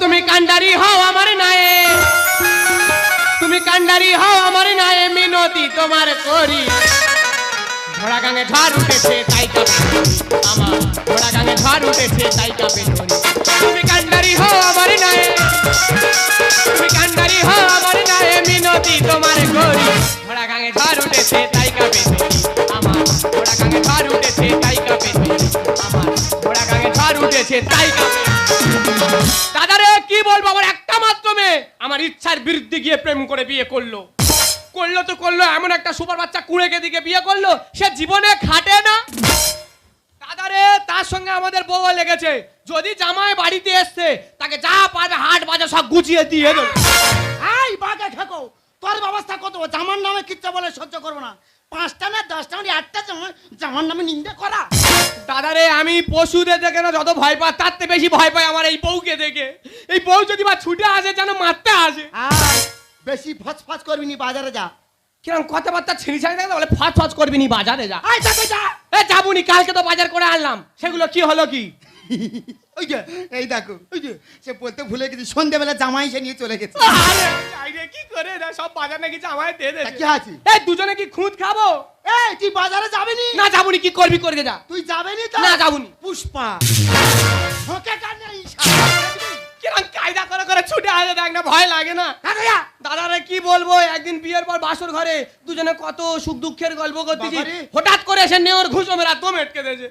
তুমি কান্ডারি হও আমার নায়ে। তুমি কান্ডারি হও আমার নায়ে, মিনতি তোমার করি। ঘোড়া গাঙে ঝড় উঠেছে, তাই কাপে আমার। ঘোড়া গাঙে ঝড় উঠেছে, তাই কাপে তুমি কান্ডারি হও আমার নায়ে। তুমি কান্ডারি হও আমার নায়ে, মিনতি তোমার করি। ঘোড়া গাঙে ঝড় উঠেছে, তাই কাপে আমার ঘোড়া গাঙে ঝড় উঠেছে, তাই কাপে আমার ঝড় উঠেছে, তাই দাদারে কি বলব, আমার একটা মাত্র মেয়ে। আমার ইচ্ছার বিরুদ্ধে গিয়ে প্রেম করে বিয়ে করল। করল তো করল, এমন একটা সুপার বাচ্চা কুড়েকে দিকে বিয়ে করল, সে জীবনে খাটে না। দাদারে, তার সঙ্গে আমাদের বউ লেগেছে। যদি জামাই বাড়িতে এসছে, তাকে যা পারবে, হাট বাজার সব গুছিয়ে দিয়ে দেবে। এই বাঘা খেকো তোর ব্যবস্থা কত? জামার নামে কিচ্ছা বলে সহ্য করব না। পাঁচটা না দশটা না আটটা জামা জামার নামে নিন্দে করা। দাদারে আমি পশুদের দেখে না যত ভয় পাই তার থেকে বেশি ভয় পাই আমার এই বউকে দেখে। এই বউ যদি বা ছুটে আসে যেন মারতে আসে। বেশি ফচ করবি নি বাজারে যা। কিরম কথাবার্তা ছিঁড়ি ছাড়ি থাকে বলে ফাঁস ফাঁস করবি নি বাজারে যা। আয় যাবে যা। এ যাবুনি কালকে তো বাজার করে আনলাম। সেগুলো কি হলো কি? ওই যে এই দেখো ওই যে সে বলতে ভুলে গেছি সন্ধ্যাবেলা জামাই সে নিয়ে চলে গেছে। আরে, কি করে না সব বাজার নাকি জামাই দিয়ে দেছে কি আছে? এই দুজনে কি খুঁত খাব? এই তুই বাজারে যাবি নি না যাবনি কি করবি করবে যা। তুই যাবি নি তো? না যাবুনি। পুষ্পা। ওকে কানে কিরম কায়দা করে করে ছুটে আসে দেখ না ভয় লাগে না। দাদারে কি বলব একদিন বিয়ের পর বাসর ঘরে দুজনে কত সুখ দুঃখের গল্প করতেছি। হঠাৎ করে এসে নেওয়ার ঘুষো মেরা দম এটকে দিয়েছে।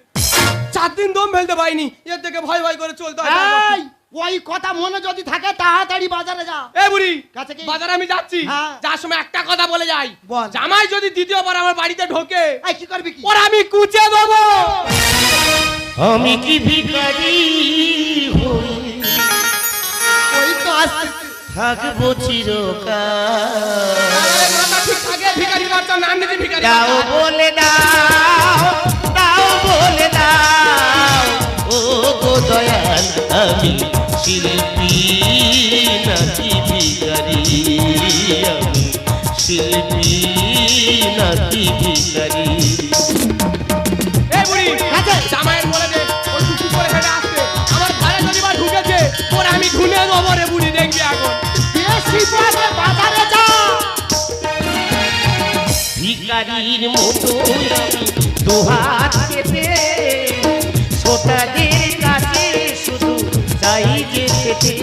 চার দিন দম ফেলতে পাইনি এর থেকে ভয় ভয় করে চলতে হয়। ওই কথা মনে যদি থাকে তাড়াতাড়ি বাজারে যা। এ বুড়ি কাছে কি? বাজারে আমি যাচ্ছি। হ্যাঁ। যার সময় একটা কথা বলে যাই। বল। জামাই যদি দ্বিতীয়বার আমার বাড়িতে ঢোকে এই কি করবি কি? ওর আমি কুচে দেবো। আমি কি ভিখারি হই? ওই তো আসছে থাকব চিরকাল দাও বলে দাও দাও বলে দাও। ও গো দয়াল আমি শিল্পী নাকি ভিখারি? আমি শিল্পী নাকি ভিখারি? এই জামাইয়ের ভিকারির মতো দুহাত পেতে শ্রোতাদের কাছে শুধু চাই যেতে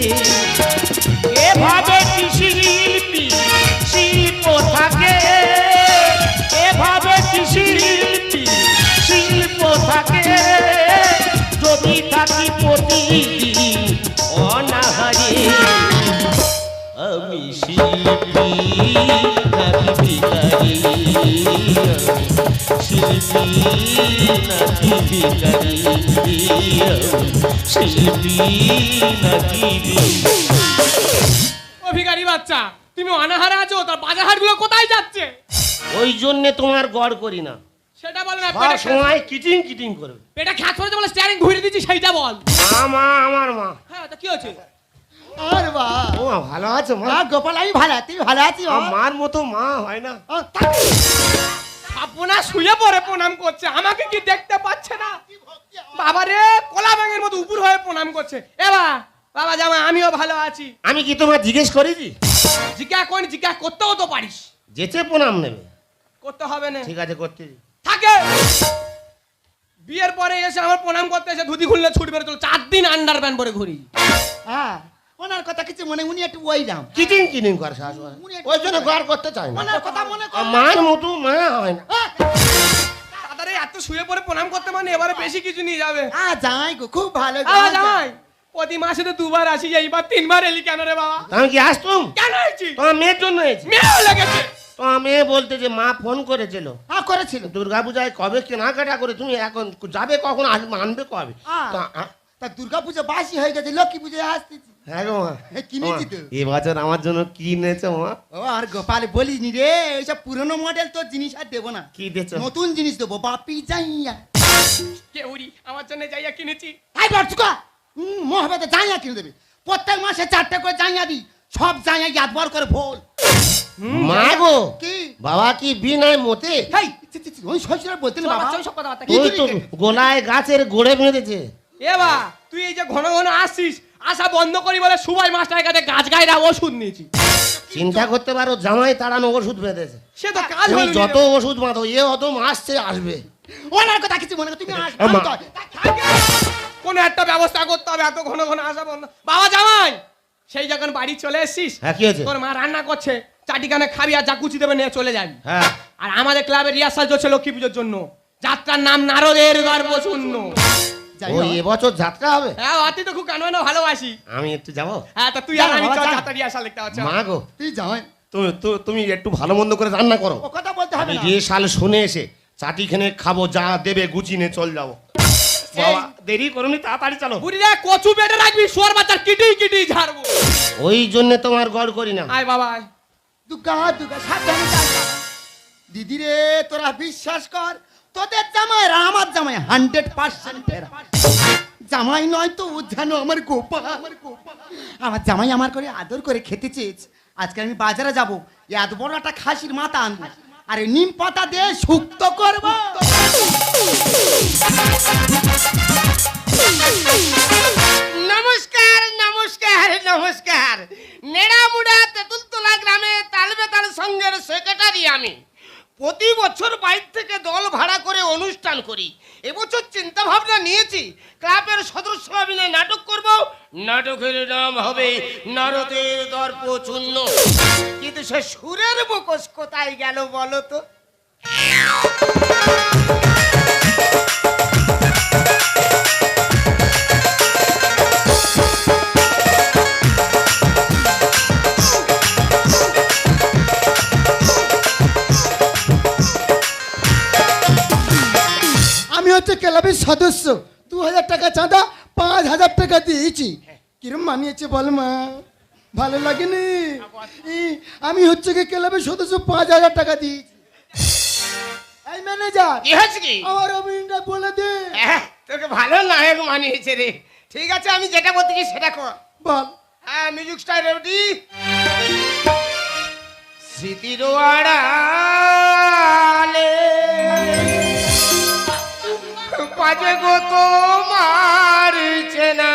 এভাবে কি শিল্পী শিল্প থাকে, এভাবে কি শিল্পী শিল্প থাকে। যদি থাকি প্রতিদিন অনাহারে, আমি শিল্পী ভিখারি শিল্পী ভিখারি বাচ্চা তুমি অনাহারে আছো তার বাজার কোথায় যাচ্ছে? ওই জন্যে তোমার গড় করি না। সেটা বল না সব সময় কিটিং কিটিং করবে পেটে পড়েছে বলে স্টিয়ারিং ঘুরে দিচ্ছি সেইটা বল। মা মা আমার মা। হ্যাঁ তা কি হচ্ছে আর বা। ও মা ভালো আছে মা? গোপাল আমি ভালো আছি ভালো আছি মার মতো মা হয় না। ও, তা- আপনা শুয়ে পড়ে প্রণাম করছে। আমাকে কি দেখতে পাচ্ছে না? বাবা রে কলা ব্যাঙের মতো উপর হয়ে প্রণাম করছে। এবা বাবা জামা আমিও ভালো আছি। আমি কি তোমার জিজ্ঞেস করেছি? জিজ্ঞা কোন জিজ্ঞা করতেও তো পারিস। যেচে প্রণাম নেবে। করতে হবে না। ঠিক আছে করতে থাকে। বিয়ের পরে এসে আমার প্রণাম করতে এসে ধুতি খুললে ছুটি বেরো চলো। চার দিন আন্ডার প্যান্ট পরে ঘুরি। হ্যাঁ। ওনার কথা কিছু মনে উনি একটু করে শাশুড়ি ওই জন্য গড় করতে চায় না। ওনার কথা মনে মার মতো মা হয় না। আহ, এত শুয়ে পরে প্রণাম করতে মানে এবারে বেশি কিছু নিয়ে যাবে। আ যাই গো খুব ভালো আ, জামাই প্রতি মাসে তো দুবার আসি এইবার তিনবার এলি কেন রে বাবা? আমি কি আসতুম? কেন তোমার মেয়ের জন্য এসেছি। মেয়েও লেগেছে। তোমার মেয়ে বলতে যে মা ফোন করেছিল। হ্যাঁ করেছিল। দুর্গা পূজায় কবে কেনাকাটা করে তুমি এখন যাবে কখন আসবে আনবে কবে। তা, আ, তা দুর্গা পুজো বাসি হয়ে গেছে লক্ষ্মী পুজো আসতেছি। হ্যাঁ গো মা হ্যাঁ, কিনেছি তো। আমার জন্য কি এনেছো মা? ও আর গোপাল রে ওইসব পুরনো মডেল তোর জিনিস আর দেবো না। কি নতুন জিনিস দেবো বাপি যাইয়া আমার জন্য যাইয়া কিনেছি। আই বর্ষকা মহাবেতে জাইয়া কিনে দেবে। প্রত্যেক মাসে চারটে করে জাইয়া দিই সব জাইয়া ইয়াদবার করে ভোল। মা গো! কি? বাবা কি বিনায় মতে? হেই ছি, ছি, ছি, ওই শ্বশুরা বলতেন বাবা সব তো গোলায় গাছের গোড়ে বেঁধেছে। এ বা তুই এই যে ঘন ঘন আসছিস আসা বন্ধ করি বলে সুভাই মাস্টারের কাছে গাছ গাইরা ওষুধ নিয়েছি। চিন্তা করতে পারো জামাই তাড়ানো ওষুধ বেঁধেছে। সে তো কাজ তুমি যত ওষুধ বাঁধো এ অত আসছে আসবে। ওনার কথা কিছু মনে করো তুমি কোনো একটা ব্যবস্থা করতে হবে এত ঘন ঘন আসা বন্ধ। বাবা জামাই সেই যখন বাড়ি চলে এসছিস হ্যাঁ তোর মা রান্না করছে চাটিখানে খাবি আর যা কুচি দেবে নিয়ে চলে যাবি। হ্যাঁ। আর আমাদের ক্লাবের রিহার্সাল চলছে লক্ষ্মী পুজোর জন্য। যাত্রার নাম নারদের গর্ব শূন্য ওই এবছর যাত্রা হবে? হ্যাঁ অতি তো খুব গান বাজনা ভালোবাসি। আমি একটু যাব? হ্যাঁ তা তুই আর আমি চল যা। যাত্রা রিহার্সাল দেখতে পাচ্ছ মা গো। তুই জামাই তুমি তু- তুমি একটু ভালো মন্দ করে রান্না করো। ও কথা বলতে হবে না। যে সাল শুনে এসে চাটিখানে খাব যা দেবে গুছিয়ে চল যাব। বাবা দেরি করুনি তাড়াতাড়ি চলো। বুড়ি রে কচু বেটে রাখবি সোয়ার বাচ্চার কিটি কিটি ঝাড়বো। ওই জন্য তোমার গড় করি না। আয় বাবা আয়। দুর্গা দুর্গা সাবধানে দিদি রে তোরা বিশ্বাস কর তোদের জামাই আর আমার জামাই হান্ড্রেড পার্সেন্ট জামাই নয় তো ও যেন আমার গোপা আমার গোপা আমার জামাই আমার করে আদর করে খেতে চেয়েছে। আজকে আমি বাজারে যাব, এত বড় একটা খাসির মাথা আনব। আরে নিম পাতা দিয়ে শুক্ত করব। নমস্কার নমস্কার নমস্কার। নেড়ামুড়া তেঁতুলতলা গ্রামে তালবেতাল সংঘের সেক্রেটারি আমি। প্রতি বছর বাইর থেকে দল ভাড়া করে অনুষ্ঠান করি। এবছর চিন্তা ভাবনা নিয়েছি, ক্লাবের সদস্যরা মিলে নাটক করব। নাটকের নাম হবে নারদের দর্প চূন্য কিন্তু সে সুরের মুখোশ কোথায় গেল বলো তো? হচ্ছে ক্লাবের সদস্য। দু হাজার টাকা চাঁদা পাঁচ হাজার টাকা দিয়েছি। কিরম মানিয়েছে বল মা? ভালো লাগেনি? আমি হচ্ছে কি ক্লাবের সদস্য পাঁচ হাজার টাকা দিয়েছি। এই ম্যানেজার কি হয়েছে কি? আমার অভিনয়টা বলে দে। হ্যাঁ, তোকে ভালো নায়ক মানিয়েছে রে। ঠিক আছে আমি যেটা বলতে সেটা কর। বল। হ্যাঁ মিউজিক স্টার রেডি স্মৃতির আড়ালে বাজে গো তোমার চেনা।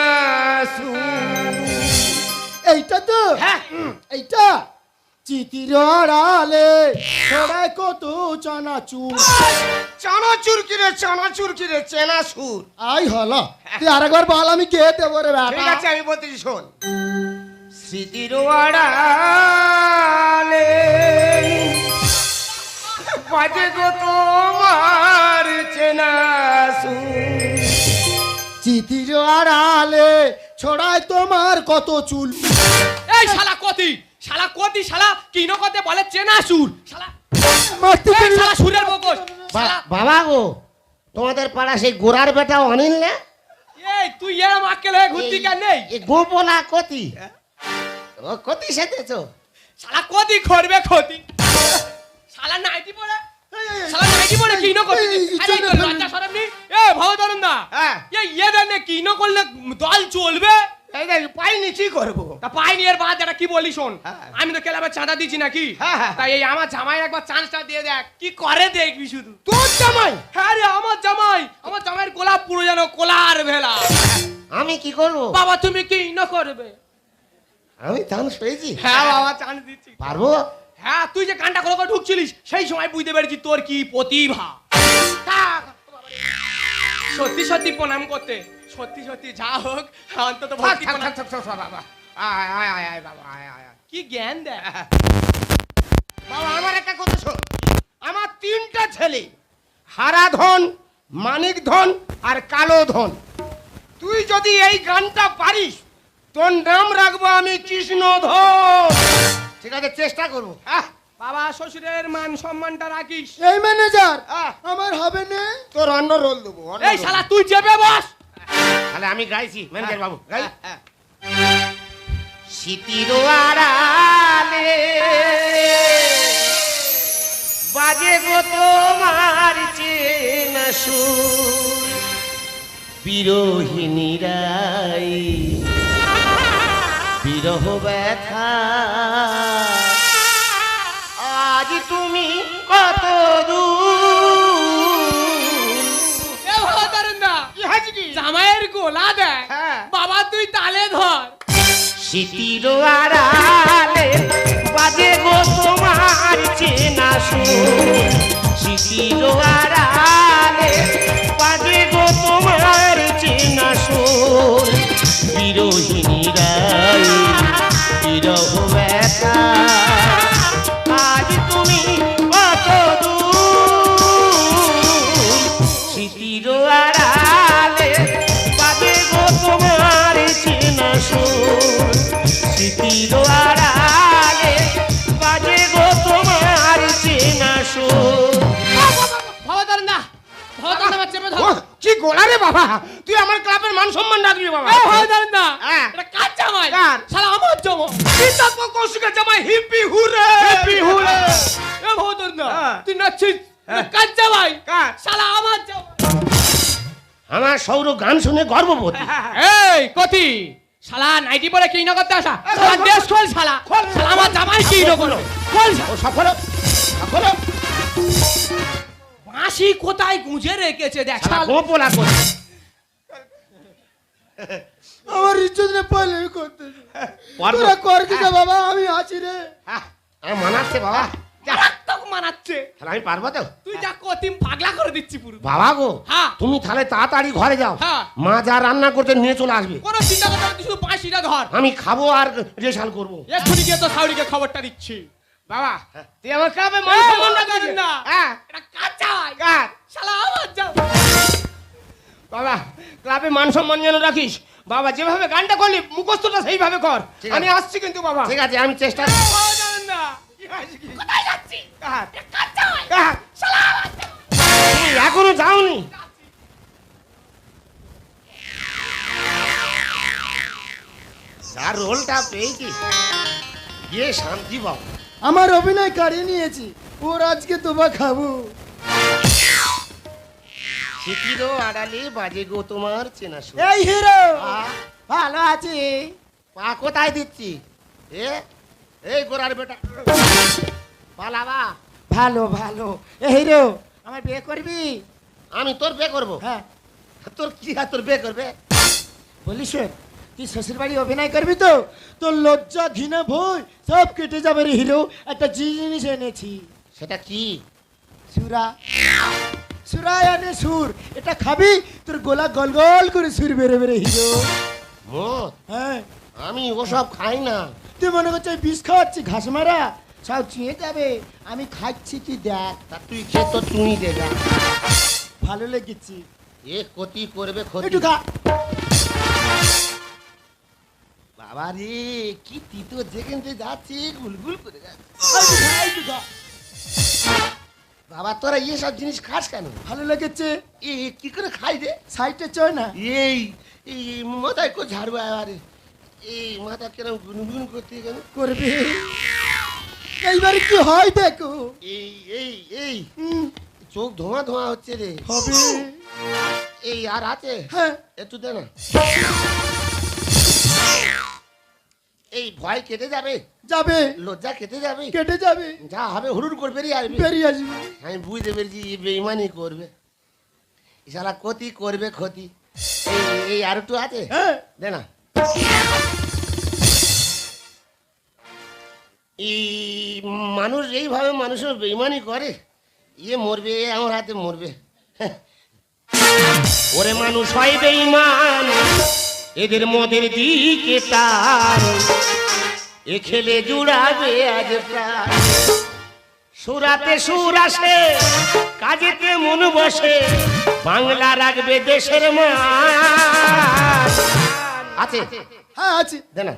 এইটা তো? হ্যাঁ। এইটা? চিতির আড়ালে সবাই কত চানাচুর। চানাচুর কিরে চানাচুর কিরে চেনা সুর। আই হলো তুই আরেকবার বল আমি কে দেবো রে ঠিক আছে আমি বলতেছি শোন। স্মৃতির আড়ালে বাজে গো তোমার চেনা সুর। চিতির আড়ালে ছড়ায় তোমার কত চুল। এই শালা কতি শালা কতি শালা কি ন করতে বলে চেনা সুর? শালা মারতে এই পেরে- শালা সুরের বকস। বাবা গো তোমাদের পাড়া সেই গোড়ার বেটা অনিল না? এই তুই ঘুরতি কেন নেই? এ গোপলা কতি। ও কতি সেতেছো শালা কতি করবে ক্ষতি শালা নাইটি পড়ে শালা নাইটি পড়ে কি করতে এই, এই, আরে তোর লজ্জা শরম নেই? এ ভবতরণ দা হ্যাঁ। এই ইয়ে দেনে কি করলে দল চলবে? এই দেখ পাইনি কি করব? তা পাইনি এর বাদ এটা কি বলি শোন। আমি তো ক্লাবে চাঁদা দিচ্ছি নাকি। তাই এই আমার জামাই একবার চান্সটা দিয়ে দেখ কি করে দেখবি শুধু? তোর জামাই? হ্যাঁ রে আমার জামাই। আমার জামাইয়ের গোলাপ পুরো যেন কোলার ভেলা। আমি কি করব? বাবা তুমি কি ন করবে? আমি চান্স পেয়েছি। হ্যাঁ বাবা চান্স দিচ্ছি। পারব? হ্যাঁ তুই যে কানটা করে ঢুকছিলিস সেই সময় বুঝতে পেরেছি তোর কি প্রতিভা। সত্যি সত্যি প্রণাম করতে। সত্যি সত্যি যা হোক অন্তত ভক্তি প্রণাম- বাবা আয় আয় আয় আয় বাবা আয় আয়। কি জ্ঞান দেয় বাবা আমার একটা কথা শোন। আমার তিনটা ছেলে হারা ধন মানিক ধন আর কালো ধন তুই যদি এই গানটা পারিস তোর নাম রাখব আমি কৃষ্ণ ধন ঠিক আছে চেষ্টা করব। আহ, বাবা শ্বশুরের মান সম্মানটা রাখিস। এই ম্যানেজার আহ, আমার হবে না? তোর অন্য রোল দেবো এই শালা তুই চেপে বস। তাহলে আমি গাইছি ম্যানেজার বাবু গাই। স্মৃতির আড়ালে বাজে গো তোমার চেনা সুর। বিরোহিনীরাই বিরহ ব্যথা। আজ তুমি কত জামাইয়ের গোলা দেয়। হ্যাঁ। বাবা তুই তালে ধর। স্মৃতির আড়ালে বাজে গো তোমার চেনা সুর। স্মৃতির আড়ালে বাজে গো তোমার চেনা সুর। কি গোলা রে বাবা? তুই আমার ক্লাবের মান সম্মান রাখবি বাবা। হ্যাঁ। এটা কার জামাই? কার? শালা আমার জামাই। বিতর্ক কৌশিকের জামাই হিপি হুরে। হিপি হুরে। এ ভবতারণ দা। তুই নাচছিস। কার জামাই? কার? শালা আমার জামাই। আমার সৌর গান শুনে গর্ববোধ এই কতি। শালা নাইটি পরে কি না করতে আসা শালা ড্রেস খোল শালা। শালা আমার জামাই কি না করো খোল সফল। সফল। বাঁশি কোথায় গুঁজে রেখেছে দেখ। গোপলা করে আমার ইজ্জত রে পালে করতে। তোরা কর কি বাবা আমি আছি রে। আহ, আমি মানাচ্ছে বাবা। মারাত্মক মানাচ্ছে। তাহলে আমি পারব তো? তুই যা কতিম পাগলা করে দিচ্ছি পুরো। বাবা গো হ্যাঁ। তুমি তাহলে তাড়াতাড়ি ঘরে যাও। হ্যাঁ। মা যা রান্না করতে নিয়ে চলে আসবে। কোনো চিন্তা করতে শুধু বাঁশিটা ধর। আমি খাব আর রেশাল করব। এক্ষুনি গিয়ে তো সাউরিকে খবরটা দিচ্ছি। বাবা তুই আমার ক্লাবের মান সম্মান রাখবি দা হ্যাঁ। এটা কার কার? শালা আমার জামাই বাবা ক্লাবে মান সম্মান যেন রাখিস বাবা যেভাবে গানটা করলি মুখস্থটা সেইভাবে কর। আমি আসছি কিন্তু বাবা। ঠিক আছে আমি চেষ্টা কোথায় যাচ্ছি? এখনও যাওনি। যার রোলটা পেয়েছি গিয়ে শান্তি বাবু আমার অভিনয় কারিয়ে নিয়েছি। ওর আজকে তোবা খাব। স্মৃতিরও আড়ালে বাজে গো তোমার চেনা সুর এই হিরো! ভালো আছি। পা কোথায় দিচ্ছি? এ? এই গোড়ার বেটা। পালাবা। ভালো ভালো। এই হিরো আমার বিয়ে করবি? আমি তোর বে করব? হ্যাঁ। তোর কি তোর বে করবে? বলিস তুই শ্বশুর বাড়ি অভিনয় করবি তো? তোর লজ্জা ঘৃণা ভয় সব কেটে যাবে রে হিরো। একটা জিনিস এনেছি। সেটা কি? সুরা। সুরায় আনে সুর। এটা খাবি তোর গোলা গল গল করে সুর বেরো বেরো হিরো। মদ হ্যাঁ। আমি ওসব খাই না। তুই মনে করছিস আমি বিষ খাওয়াচ্ছি ঘাস মারা? সব চুয়ে যাবে। আমি খাচ্ছি তুই দেখ। তা তুই খেয়ে তো তুই দে যা। ভালো লেগেছি। এ ক্ষতি করবে ক্ষতি। একটু খা। বাবা রে কি তিতো যেখানে যাচ্ছে গুলগুল করে যাচ্ছে। বাবা তোরা এসব জিনিস খাস কেন? ভালো লেগেছে। এ কি করে খাই রে? সাইডে চয় না। এই এই মাথায় কো ঝাড়ু আরে। এই মাথা কেরম গুনগুন করতে কেন করবে। এইবার কি হয় দেখো। এই এই এই। চোখ ধোঁয়া ধোঁয়া হচ্ছে রে। হবে। এই আর আছে? হ্যাঁ। একটু দে না। এই ভয় কেটে যাবে। যাবে। লজ্জা কেটে যাবে। কেটে যাবে। যা হবে হুড়ুর করে বেরিয়ে আসবে। বেরিয়ে আসবে। আমি বুঝতে পেরেছি এ বেইমানি করবে। সারা ক্ষতি করবে ক্ষতি। এই এই আর একটু আছে? হ্যাঁ। দে না। এই মানুষ এইভাবে মানুষের বেইমানি করে ইয়ে মরবে এ আমার হাতে মরবে। হ্যাঁ। ওরে মানুষ হয় বেইমান। এদের মদের দিকে তার। এ খেলে জুড়াবে আজ প্রাণ। সুরাতে সুর আসে কাজেতে মন বসে বাংলা রাখবে দেশের মান। আছে? হ্যাঁ আছে। দে না।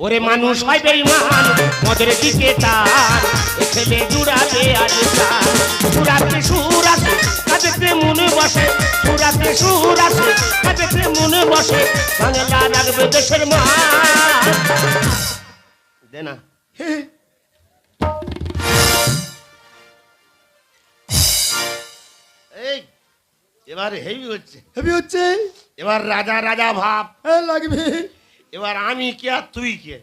ওরে মানুষ হয় বেইমান মদের দিকে তার। এ ছেলে জুড়াবে আজ তার সুরাতে সুর আসে কাজেতে মনে বসে সুরাতে সুর কাজেতে মনে বসে বাংলা রাখবে দেশের দে না। এই এবার হেভি হচ্ছে। হেবি হচ্ছে? এবার রাজা রাজা ভাব। লাগবে। এবার আমি কে আর তুই কে?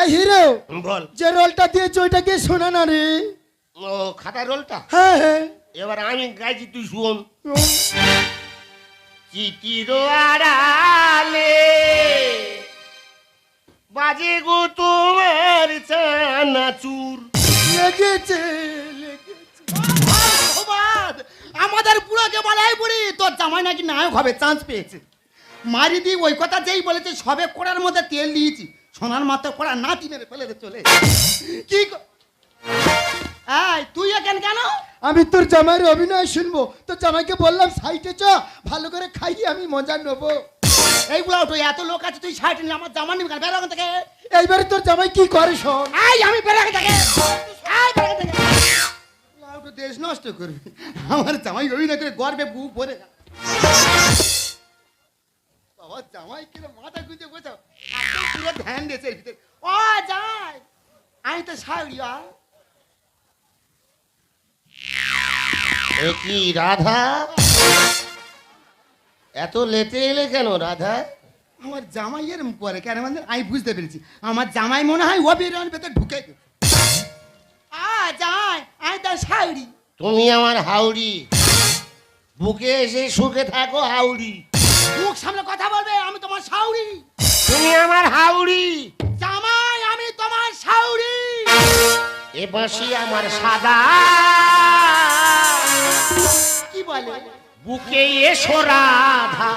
এই হিরো বল। যে রোলটা দিয়েছে ওইটাকে শোনা না রে? ও খাতার রোলটা? হ্যাঁ হ্যাঁ। এবার আমি গাইছি তুই শোন। আড়ালে বাজে গো তোমার চানাচুর লেগেছে আমাদের বুড়োকে বলাই বুড়ি তোর জামাই নাকি নায়ক হবে চান্স পেয়েছে। মারি দি ওই কথা যেই বলেছে সবে কোড়ার মধ্যে তেল দিয়েছি। সোনার মাত্র কোড়া না মেরে ফেলে দে চলে কি ক- তুই এখান কেন? আমি তোর জামাইয়ের অভিনয় শুনব। তোর জামাইকে বললাম সাইটে চ ভালো করে খাইয়ে আমি মজা নেব। এইগুলো এত লোক আছে তুই নিলে আমার জামা নিবি কেন? বেরো ওখান থেকে। এইবারে তোর জামাই কি করে শোন? আমি বেরো থেকে। দেশ নষ্ট করবি। আমার জামাই অভিনয় করে গর্বে ভরে বাবা জামাই কিরে মাথা গুঁজে বোঝাও একদম পুরো ধ্যান দিয়েছে এর ভিতরে। ও যাই। আমি তো সাউরি এ কি রাধা? এত লেটে এলে কেন রাধা? আমার জামাইয়ের পরে কেন মানে আমি বুঝতে পেরেছি। আমার জামাই মনে হয় ও বেরোন ভেতর ঢুকে আ যাই আমি তো সাউরি তুমি আমার হাউড়ি। বুকে এসে সুখে থাকো হাউড়ি। মুখ সামনে কথা বলবে আমি তোমার সাউরি তুমি আমার হাউড়ি। জামাই আমি তোমার সাউরি এ বাঁশি আমার সাদা কি বলে? বুকে এসো রাধা।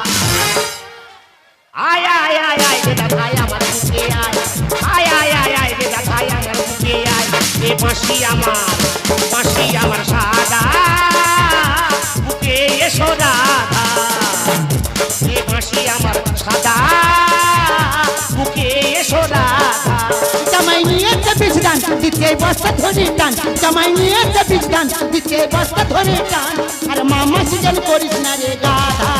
আয় আয় আয় আয় রে দাদাই আমার বুকে আয়। আয় আয় আয় আয় রে দাদাই আমার বুকে আয়। এ বাঁশি আমার বাঁশি আমার সাদা। দিতে বস্তা ধরে টান জামাই নিয়ে নিয়েছে বিছগান দিতে বস্তা ধরে টান আর মামা সিজন করিস না রে গাধা।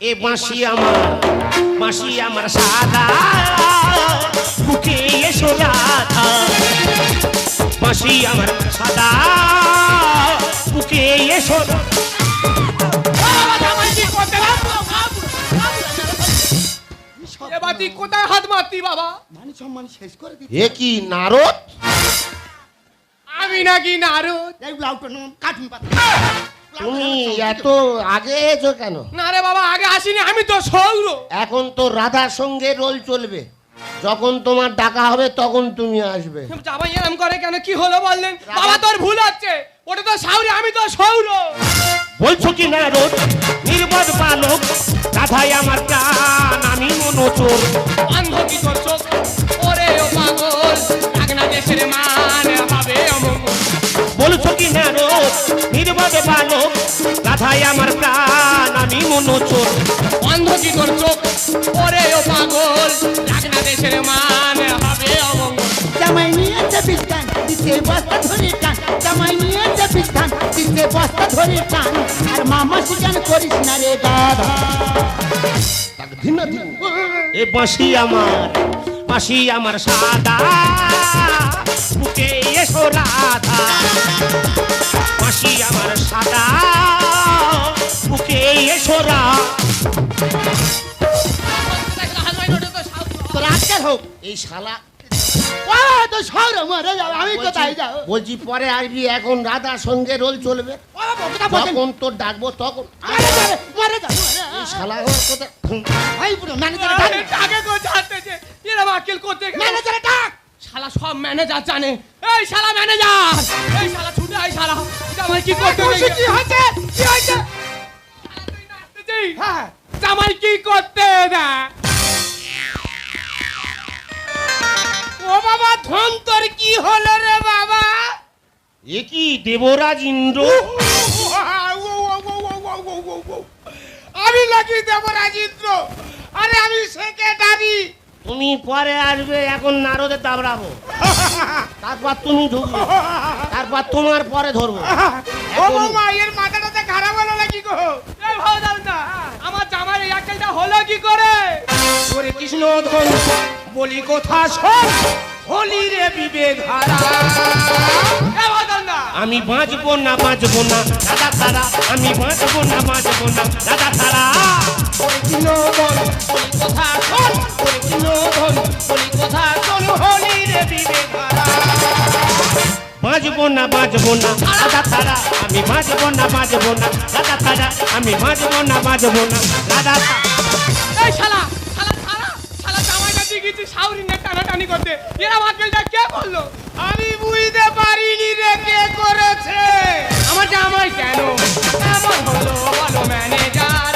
এ বাঁশি আমার বাঁশি আমার সাদা বুকে এসো রাধা বাঁশি আমার সাদা বুকে এসো এবার তুই কোথায় হাত মারতি বাবা? সম্মান শেষ করে এ কি নারদ? আমি নাকি নারদ? এই নাম কাটুন পাতা। তুমি এত আগে এসো কেন? না রে বাবা আগে আসিনি আমি তো সৌর। এখন তো রাধার সঙ্গে রোল চলবে। যখন তোমার ডাকা হবে তখন তুমি আসবে। জামাই এরম করে কেন? কি হলো বললেন? বাবা তোর ভুল হচ্ছে। ওটা তো সাউরি আমি তো সৌর। বলছো কি নারদ? নির্বাদ বালক। রাধাই আমার কান, আমি মনোচোর। অন্ধ কি তোর চোখ, ওরে ও পাগল আগনা দেশের মান। বলছো কি বালক রাধাই আমার প্রাণ আমি মনোচোর। অন্ধ কি তোর চোখ ওরে ও পাগল আগনা দেশের মান হবে অমঙ্গল। জামাই নিয়েছে বিছগান দিতে বস্তা ধরে টান জামাই নিয়েছে দিতে বস্তা ধরে টান আর মামা সিজন করিস না রে গাধা এ বাঁশি আমার। বাঁশি আমার সাদা। বুকে এসো রাধা। মাসি আমার সাদা। বুকে এসো রাধা হোক, এই শালা তো শহর মরে যাবে। আমি কোথায় যাব? বলছি পরে আসবি এখন রাধার সঙ্গে রোল চলবে। যখন তোর ডাকবো তখন মরে যাবে মরে যাবে। এই শালা আমার কথা ভাই পুরো ম্যানেজার ডাক। টাকে কো জানতেছে এরম আকেল করতে ম্যানেজার ডাক। শালা সব ম্যানেজার জানে। এই শালা ম্যানেজার এই শালা ছুটে আই শালা। জামাই কি করতে কি হয়েছে? কি হয়েছে? হ্যাঁ জামাই কি করতে দা বাবা ধন তোর কি হলো রে বাবা এ কি দেবরাজ ইন্দ্র আমি নাকি দেব রাজিন্দ্র আরে আমি সেক্রেটারি তুমি পরে আসবে এখন নারদে দাবড়াবো তারপর তুমি ঢুকবে তারপর তোমার পরে ধরবো ও বাবা এর মাথাটাতে খারাপ হলো নাকি গো না আমার জামাই এই আকেলটা হলো কি করে ওরে কৃষ্ণ ধন বলি কথা শোন হোলি রে বিবেক হারা। আমি বাঁচবো না বাঁচবো না। দাদা তারা আমি বাঁচবো না বাঁচবো না। দাদা তারা। ওরে কৃষ্ণ ধন বলি কথা শোন। ওরে কৃষ্ণ বলি কথা শোন। হোলি রে বিবেক হারা। বাঁচ না বাজবো না। রাধা ছাড়া আমি বাজবো না বাজবো না। রাধা ছাড়া আমি বাজবো না বাজবো না। ছাড়া এই শালা। গেছি সাউরি নে টানাটানি করতে। এরা বাকেলটা কে করল আমি বুঝতে পারিনি রে, কে করেছে। আমার জামাই কেন? আমার হলো ভালো ম্যানেজার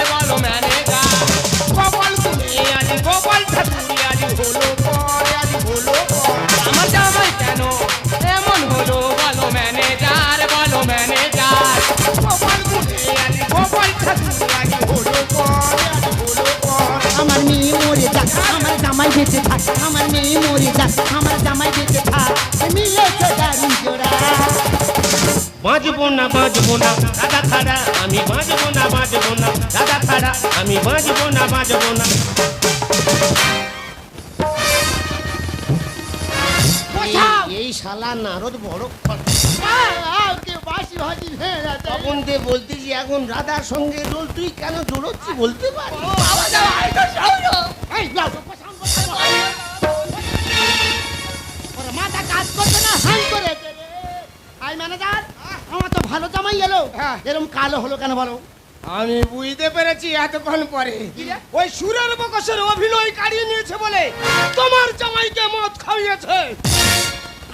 জামাই বেঁচে থাক আমার মেয়ে মরে যাক আমার জামাই বেঁচে থাক মিলেছে দারুণ জোড়া বাজবো না বাজবো না রাধা ছাড়া আমি বাজবো না বাজবো না রাধা ছাড়া আমি বাজবো না বাজবো না। এই- শালা নারদ বড় তখন দে বলতেছি এখন রাধার সঙ্গে রোল তুই কেন জোড়চ্ছি বলতে পারি। না করে। আই ম্যানেজার আমার তো ভালো জামাই এলো। হ্যাঁ। এরকম কালো হলো কেন বলো? আমি বুঝতে পেরেছি এতক্ষণ পরে। ওই সুরের বকসের অভিনয় কাড়িয়ে নিয়েছে বলে তোমার জামাইকে মদ খাইয়েছে।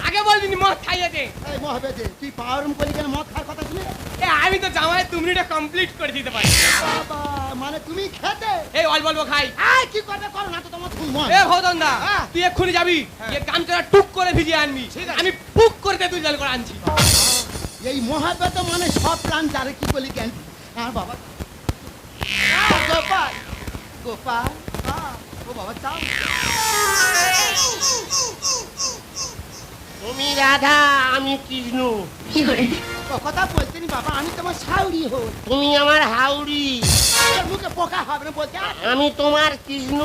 আগে বলদিনি মদ খাইয়েছে এই মহাবেদে তুই পাওয়ারুম করলি কেন? মদ খাওয়ার কথা শুনে? এ আমি তো জামাই দু মিনিটে কমপ্লিট করে দিতে পারি। বাবা মানে তুমি খেতে? এই অল্প অল্প খাই। আই কি করবে? করো না তো তোমার খুব মন এ ভৌতন দা হ্যাঁ। তুই এক্ষুনি যাবি গিয়ে গামছাটা টুক করে ভিজিয়ে আনবি। আমি পুক করে দে তুই জল করে আনছি। এই তো মানে সব প্রাণ যারে কি বলি কেন আর বাবা। গোপাল। গোপাল ও বাবা চাও তুমি রাধা আমি কৃষ্ণ। কথা বলতে বাবা আমি তোমার সাউরি হই। তুমি আমার হাউড়ি। তোর মুখে পোকা হবে না বলতে আমি তোমার কৃষ্ণ।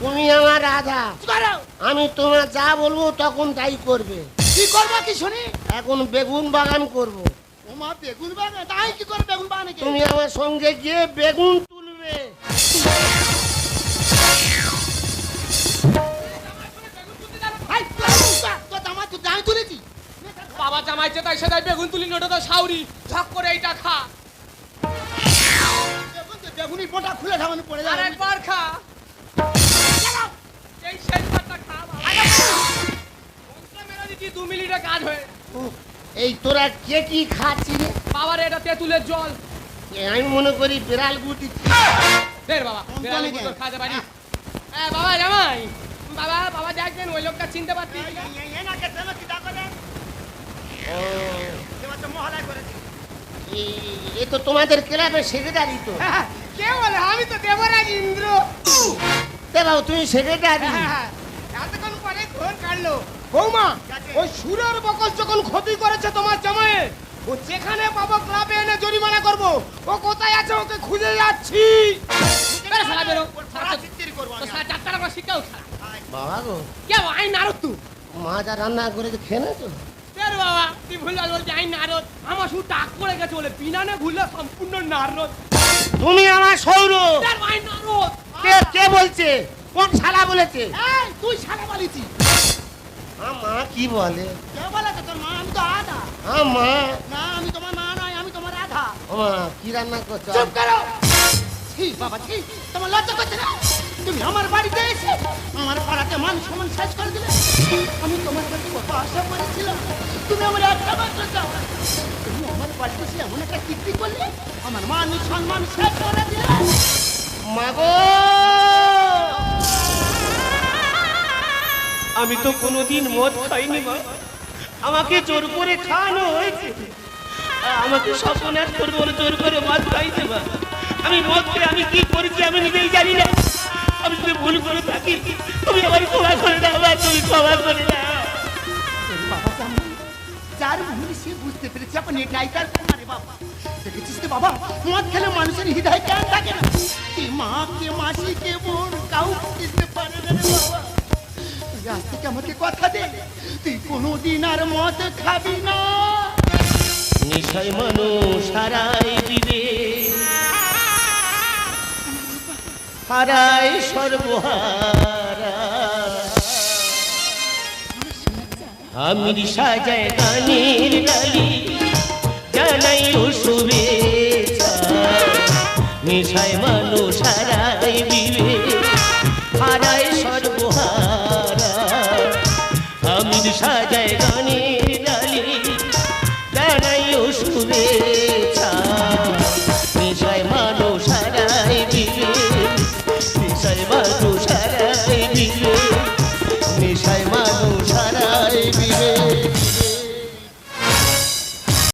তুমি আমার রাধা। আমি তোমার যা বলব তখন তাই করবে। কি করব কি শুনি? এখন বেগুন বাগান করব। মা বেগুন বাগান? তাই কি করে বেগুন বাগানে তুমি আমার সঙ্গে গিয়ে বেগুন তুলবে। তুলেছি বাবা জামাই চেতাই সেটাই বেগুন তুলি নোটা তো সাউরি ঝক করে এইটা খা। বেগুন পোটা খুলে ধামানো পড়ে যাবে। একবার খা। এই শেষবারটা খা বাবা। মন্ত্র দিচ্ছি দু মিনিটে কাজ হয়ে এই তোরা কে কি খাচ্ছি রে? বাবার এটা তেঁতুলের জল। আমি মনে করি বিড়াল গুটি। দের বাবা বিড়ালে? খাতে পারি। হ্যাঁ বাবা জামাই। বাবা বাবা দেখবেন ওই লোকটা চিনতে পারছি এ তো তোমাদের ক্লাবের সেক্রেটারি তো। কে বলে? আমি তো দেবরাজ ইন্দ্র। তুমি সেক্রেটারি। হ্যাঁ, এতক্ষণ পরে ফোন কাটলো। বৌমা ওই সুরের বকস যখন ক্ষতি করেছে তোমার জামাইয়ে ও যেখানে পাবো ক্লাবে এনে জরিমানা করব। ও কোথায় আছে ওকে খুঁজে যাচ্ছি। বেরো শালা বেরো। তো সাড়ে চারটার করে শিক্ষা উঠা বাবা গো কে আই নারদ তুই মা যা রান্না করেছে খেয়ে না তো বের বাবা তুই ভুল ভালো বলছি? আই নারদ আমার শুধু টাক পড়ে গেছে বলে বিনানে ভুললে সম্পূর্ণ নারদ। তুমি আমার সৌর। তার আই নারদ? কে কে বলছে? কোন শালা বলেছে? এই, তুই সারা বলেছি। মা কি বলে? কে বলেছে তোর মা? আমি তো আধা। আ, মা। না আমি তোমার মা নয় আমি তোমার আধা। ও মা কি রান্না করছ? চুপ করো। বাবা তোমার করছে না? তুমি আমার বাড়িতে এসে আমার পাড়াতে করে দিলে। আমি তোমার কাছে কত করেছিলাম। তুমি তুমি আমার বাড়িতে এসে করলে, আমার মান সম্মান করে দিলে। আমি তো কোনোদিন মদ খাইনি, মা। আমাকে জোর করে খাওয়ানো হয়েছে। আমাকে স্বপ্নাশ করব জোর করে মদ খাইতে মা আমি মদ খেয়ে আমি কি করেছি আমি নিজেই জানি না। আমি যদি ভুল করে থাকি। তুমি আমার ক্ষমা করে দাও মা তুমি ক্ষমা করে দাও। যার ভুল সে বুঝতে পেরেছে এখন এটাই তার কুমারে বাবা। দেখেছিস তো বাবা মদ খেলে মানুষের হৃদয় কেন থাকে না। কে মা কে মাসি কে বোন কাউ বুঝতে পারে না বাবা। তুই আজ থেকে আমাকে কথা দে তুই কোনোদিন আর মদ খাবি না। নিশয় মানুষ হারাই দিবে হারাই সর্বহারা। আমির সাজায় গানের ডালি জানাই শুভেচ্ছা নেশায় মানুষ হারায় বিবে হারায় সর্বহারা। আমির সাজায়